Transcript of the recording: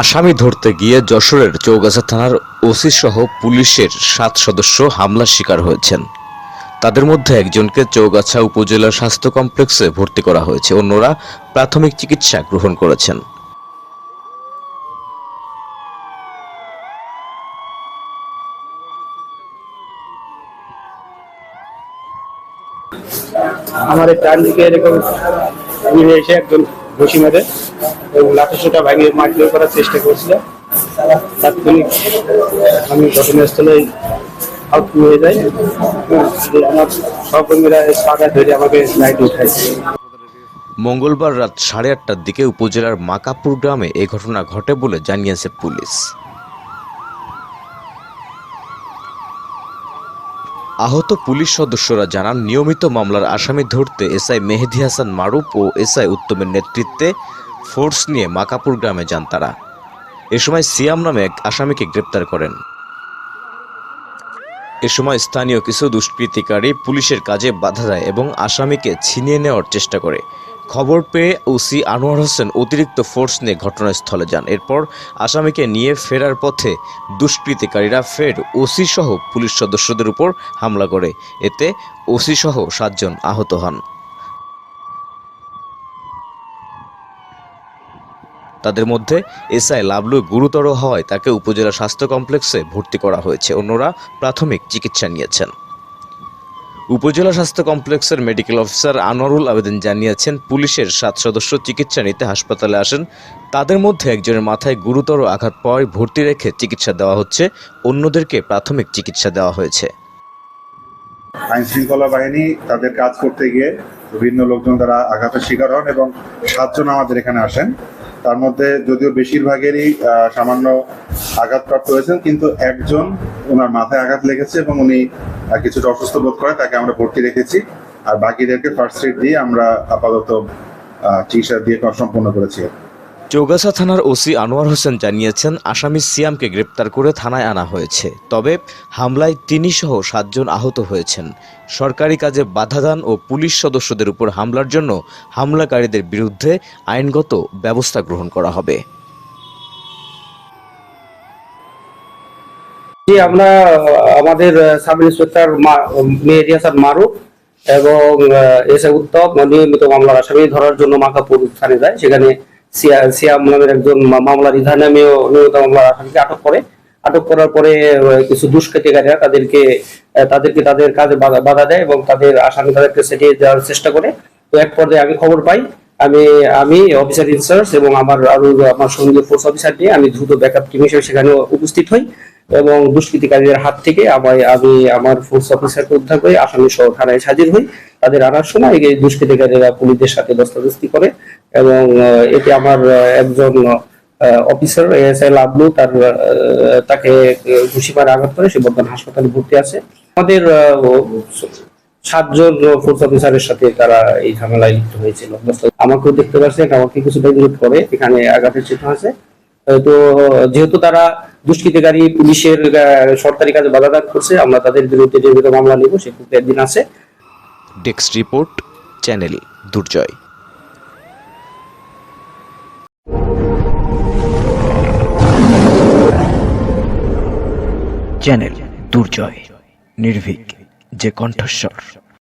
আসামি ধরতে গিয়ে যশোরের চৌগাছা থানার ওসি সহ পুলিশের সাত সদস্য হামলার শিকার হয়েছেন। তাদের মধ্যে একজনকে চৌগাছা উপজেলা স্বাস্থ্য কমপ্লেক্সে ভর্তি করা হয়েছে। অন্যরা প্রাথমিক চিকিৎসা গ্রহণ করেছেন। আমার এরকম ঘুরে এসে একজন ঘুষি মেরে এবং লাঠি সোটা ভাঙিয়ে মারধর করার চেষ্টা করছিল। তাৎক্ষণিক আমি ঘটনাস্থলে আউট হয়ে যাই। আমার সহকর্মীরা ধরে আমাকে মঙ্গলবার রাত সাড়ে আটটার দিকে উপজেলার মাকাপুর গ্রামে এ ঘটনা ঘটে বলে জানিয়েছে পুলিশ। আহত পুলিশ সদস্যরা জানান, নিয়মিত মামলার আসামি ধরতে এসআই মেহেদি হাসান মারুফ ও এসআই উত্তমের নেতৃত্বে ফোর্স নিয়ে মাকাপুর গ্রামে যান তারা। এ সময় সিয়াম নামে এক আসামিকে গ্রেপ্তার করেন। এ সময় স্থানীয় কিছু দুষ্কৃতিকারী পুলিশের কাজে বাধা দেয় এবং আসামিকে ছিনিয়ে নেওয়ার চেষ্টা করে। খবর পেয়ে ওসি আনোয়ার হোসেন অতিরিক্ত ফোর্স নিয়ে ঘটনাস্থলে যান। এরপর আসামিকে নিয়ে ফেরার পথে দুষ্কৃতিকারীরা ফের ওসি সহ পুলিশ সদস্যদের উপর হামলা করে। এতে ওসি সহ সাতজন আহত হন। তাদের মধ্যে এসআই লাবলু গুরুতর হওয়ায় তাকে উপজেলা স্বাস্থ্য কমপ্লেক্সে ভর্তি করা হয়েছে। অন্যরা প্রাথমিক চিকিৎসা নিয়েছেন। উপজেলা স্বাস্থ্য কমপ্লেক্সের মেডিকেল অফিসার আনোয়ারুল আবেদিন জানিয়েছেন, পুলিশের সাত সদস্য চিকিৎসা নিতে হাসপাতালে আসেন। তাদের মধ্যে একজনের মাথায় গুরুতর আঘাত পাওয়ায় ভর্তি রেখে চিকিৎসা দেওয়া হচ্ছে। অন্যদেরকে প্রাথমিক চিকিৎসা দেওয়া হয়েছে। আইন শৃঙ্খলা বাহিনী তাদের কাজ করতে গিয়ে বিভিন্ন লোকজন তারা আঘাতের শিকার হন এবং সাতজন আমাদের এখানে আসেন। তার মধ্যে যদিও বেশিরভাগেরই সামান্য আঘাতপ্রাপ্ত হয়েছেন, কিন্তু একজন ওনার মাথায় আঘাত লেগেছে এবং উনি কিছুটা অসুস্থ বোধ করে, তাকে আমরা ভর্তি রেখেছি। আর বাকিদেরকে ফার্স্ট এড দিয়ে আমরা আপাতত চিকিৎসা দিয়ে সম্পন্ন করেছি। চৌগাছা থানার ওসি আনোয়ার হোসেন জানিয়েছেন, আসামি সিয়ামকে গ্রেপ্তার করে থানায় আনা হয়েছে। তবে হামলায় তিনি সহ সাতজন আহত হয়েছেন। সরকারি কাজে বাধাদান ও পুলিশ সদস্যদের উপর হামলার জন্য হামলাকারীদের বিরুদ্ধে আইনগত ব্যবস্থা গ্রহণ করা হবে। আমরা আমাদের সাব ইন্সপেক্টর মা- মেহেদি মারুফ এবং এস উত্তম নিয়মিত মামলার আসামি ধরার জন্য মাকাপুর স্থানে যায়। সেখানে সিয়াম নামের একজন মামলার ইধা নামেও নিয়মিত মামলার আসামিকে আটক করে। আটক করার পরে কিছু দুষ্কৃতিকারীরা তাদেরকে তাদেরকে তাদের কাজে বাধা দেয় এবং তাদের আসামি তাদেরকে সেটিয়ে দেওয়ার চেষ্টা করে। তো এক পর্যায়ে আমি খবর পাই, আমি আমি অফিসার ইনচার্জ এবং আমার আরও আমার সঙ্গে ফোর্স অফিসার নিয়ে আমি দ্রুত ব্যাকআপ টিম হিসেবে সেখানে উপস্থিত হই। এবং দুষ্কৃতিকারীদের হাত থেকে আমায়, আমি আমার ফোর্স অফিসারকে উদ্ধার করে আসামি সহ থানায় হাজির হই। তাদের আনার সময় এই দুষ্কৃতিকারীরা পুলিশদের সাথে দস্তাদস্তি করে এবং এতে আমার একজন অফিসার এএসআই লাবলু, তার তাকে ঘুষি আঘাত করে। সে বর্তমান হাসপাতালে ভর্তি আছে। আমাদের সাতজন ফোর্স অফিসারের সাথে তারা এই ঝামেলায় লিপ্ত হয়েছিল। আমাকেও দেখতে পাচ্ছেন আমাকে কিছুটা বিরোধ করে। এখানে আঘাতের চিহ্ন আছে। তো, যেহেতু তারা দুষ্কৃতিকারী পুলিশের সরকারি কাজে বাধাদান করছে আমরা তাদের বিরুদ্ধে নিয়মিত মামলা নিব সে প্রক্রিয়ার দিন আছে। Desk report channel Durjoy. Channel Durjoy নির্ভীক যে কণ্ঠস্বর।